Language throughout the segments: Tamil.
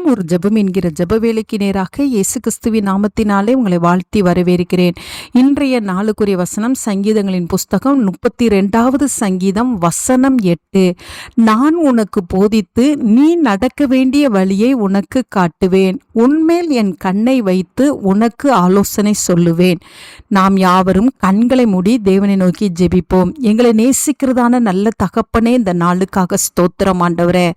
தினம் ஒரு ஜெபம் என்கிற ஜெப வேலைக்கு நேராக இயேசு கிறிஸ்துவின் நாமத்தினாலே உங்களை வாழ்த்தி வரவேற்கிறேன். இன்றைய நாளுக்குரிய வசனம் சங்கீதங்களின் புஸ்தகம் முப்பத்தி ரெண்டாவது சங்கீதம் வசனம் எட்டு. நான் உனக்கு போதித்து நீ நடக்க வேண்டிய வழியை உனக்கு காட்டுவேன். உன்மேல் என் கண்ணை வைத்து உனக்கு ஆலோசனை சொல்லுவேன். நாம் யாவரும் கண்களை மூடி தேவனை நோக்கி ஜெபிப்போம். எங்களை நேசிக்கிறதான நல்ல தகப்பனே இந்த நாளுக்காக ஸ்தோத்திரம் ஆண்டவரே.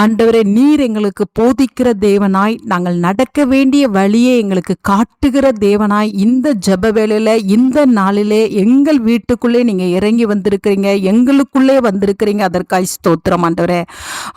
ஆண்டவரே நீர் எங்களுக்கு போதிக்க இருக்கிற தேவனாய் நாங்கள் நடக்க வேண்டிய வழியை எங்களுக்கு காட்டுகிற தேவனாய் இந்த ஜப வேளையில இந்த நாளிலே எங்கள் வீட்டுக்குள்ளே நீங்க இறங்கி வந்திருக்கிறீங்க எங்களுக்குள்ளே வந்திருக்கிறீங்க. அதற்காய் ஸ்தோத்திரம் ஆண்டவரே.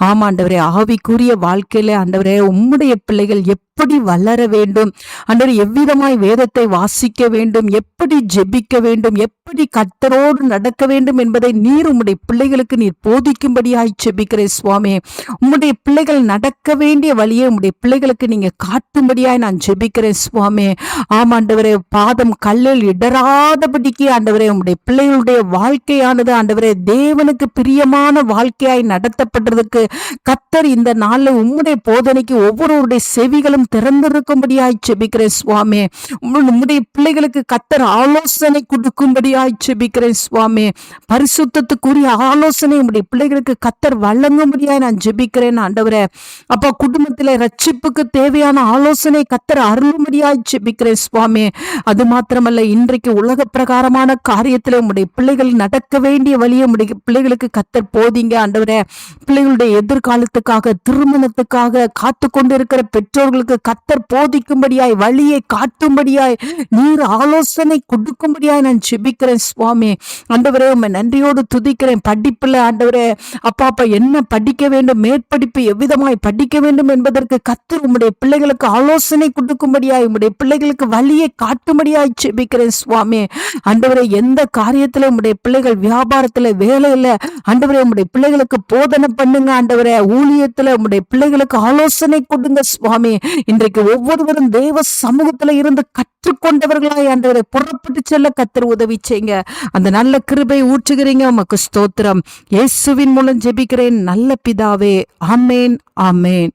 ஆமாண்டவரே ஆவிக்குரிய வாழ்க்கையில ஆண்டவரே உம்முடைய பிள்ளைகள் எப்படி வளர வேண்டும்? ஆண்டவர் எவ்விதமாய் வேதத்தை வாசிக்க வேண்டும்? எப்படி ஜெபிக்க வேண்டும்? எப்படி கத்தரோடு நடக்க வேண்டும் என்பதை நீர் உம்முடைய பிள்ளைகளுக்கு நீர் போதிக்கும்படியாய் ஜெபிக்கிறேன் சுவாமி. உம்முடைய பிள்ளைகள் நடக்க வேண்டிய வழியை உம்முடைய பிள்ளைகளுக்கு நீங்க காட்டும்படியாய் நான் ஜெபிக்கிறேன் சுவாமி. ஆமாண்டவரே பாதம் கல்லில் இடராதபடிக்கு ஆண்டவரே உம்முடைய பிள்ளைகளுடைய வாழ்க்கையானது ஆண்டவரே தேவனுக்கு பிரியமான வாழ்க்கையாய் நடத்தப்படுறதுக்கு கத்தர் இந்த நாளில் உம்முடைய போதனைக்கு ஒவ்வொருவருடைய செவிகளும் திறந்திருக்கும்படியாய் ஜெபிக்கிறேன் சுவாமி. உங்களுடைய பிள்ளைகளுக்கு கத்தர் ஆலோசனை கொடுக்கும்படியாய் ஜெபிக்கிறேன் சுவாமி. பரிசுத்தத்துக்குரிய ஆலோசனை உங்களுடைய பிள்ளைகளுக்கு கத்தர் வழங்கும்படியாய் நான் ஜெபிக்கிறேன் ஆண்டவரே. அப்போ குடும்பத்தில் ரட்சிப்புக்கு தேவையான ஆலோசனை கத்தர் அருளும்படியாய் ஜெபிக்கிறேன் சுவாமி. அது மாத்திரமல்ல இன்றைக்கு உலக பிரகாரமான காரியத்தில் உங்களுடைய பிள்ளைகள் நடக்க வேண்டிய வழியை உம்முடைய பிள்ளைகளுக்கு கத்தர் போதிங்க ஆண்டவரே. பிள்ளைகளுடைய எதிர்காலத்துக்காக திருமணத்துக்காக காத்து கொண்டிருக்கிற பெற்றோர்களுக்கு கத்தர் போதிக்கும்படியாய் வழியை காட்டும்படியாய் நீர் ஆலோசனை கொடுக்கும்படியாய் நான் செபிக்கிறேன் சுவாமி. ஆண்டவரே உண்மை நன்றியோடு துதிக்கிறேன். படிப்புல ஆண்டவரே அப்பா அப்பா என்ன படிக்க வேண்டும் மேற்படிப்பு எவ்விதமாய் படிக்க வேண்டும் என்பதற்கு கத்தர் உம்முடைய பிள்ளைகளுக்கு ஆலோசனை கொடுக்கும்படியாய் உம்முடைய பிள்ளைகளுக்கு வழியை காட்டும்படியாய் செபிக்கிறேன் சுவாமி. ஆண்டவரே எந்த காரியத்தில் உம்முடைய பிள்ளைகள் வியாபாரத்துல வேலையில் ஆண்டவரே உம்முடைய பிள்ளைகளுக்கு போதனை பண்ணுங்க ஆண்டவரே. ஊழியத்துல உம்முடைய பிள்ளைகளுக்கு ஆலோசனை கொடுங்க சுவாமி. இன்றைக்கு ஒவ்வொருவரும் தேவ சமூகத்துல இருந்து கற்றுக்கொண்டவர்களாய் ஆண்டவரை புறப்பட்டு செல்ல கத்தர் உதவி செய்யுங்க. அந்த நல்ல கிருபை ஊற்றுகிறீங்க. உமக்கு ஸ்தோத்திரம். இயேசுவின் மூலம் ஜெபிக்கிறேன். நல்ல பிதாவே. ஆமேன் ஆமேன்.